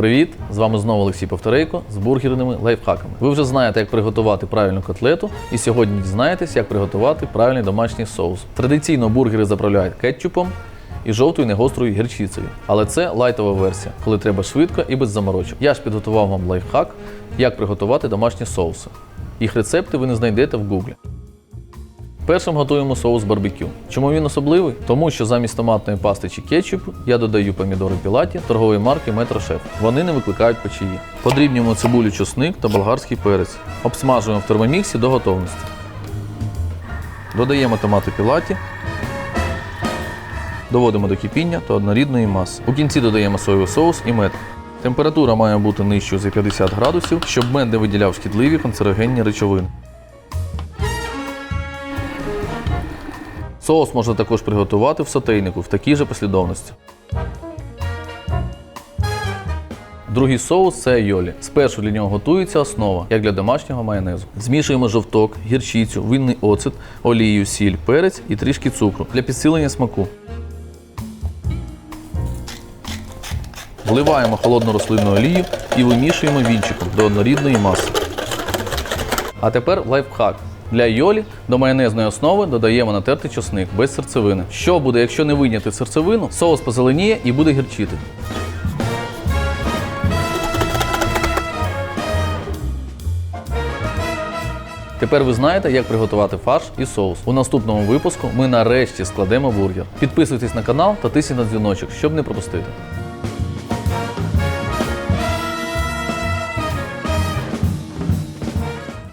Привіт! З вами знову Олексій Повторейко з бургерними лайфхаками. Ви вже знаєте, як приготувати правильну котлету, і сьогодні дізнаєтесь, як приготувати правильний домашній соус. Традиційно бургери заправляють кетчупом і жовтою негострою гірчицею. Але це лайтова версія, коли треба швидко і без заморочок. Я ж підготував вам лайфхак, як приготувати домашні соуси. Їх рецепти ви не знайдете в Гуглі. Першим готуємо соус барбекю. Чому він особливий? Тому що замість томатної пасти чи кетчупу я додаю помідори пілаті торгової марки Метро Шеф. Вони не викликають печії. Подрібнюємо цибулю, чесник та болгарський перець. Обсмажуємо в термоміксі до готовності. Додаємо томати пілаті. Доводимо до кипіння та однорідної маси. У кінці додаємо соєвий соус і мед. Температура має бути нижчою за 50 градусів, щоб мед не виділяв шкідливі канцерогенні речовини. Соус можна також приготувати в сотейнику в такій же послідовності. Другий соус це йолі. Спершу для нього готується основа, як для домашнього майонезу. Змішуємо жовток, гірчицю, винний оцет, олію, сіль, перець і трішки цукру для підсилення смаку. Вливаємо холодну рослинну олію і вимішуємо вінчиком до однорідної маси. А тепер лайфхак. Для йолі до майонезної основи додаємо натертий чосник без серцевини. Що буде, якщо не вийняти серцевину, соус позеленіє і буде гірчити. Тепер ви знаєте, як приготувати фарш і соус. У наступному випуску ми нарешті складемо бургер. Підписуйтесь на канал та тисніть на дзвіночок, щоб не пропустити.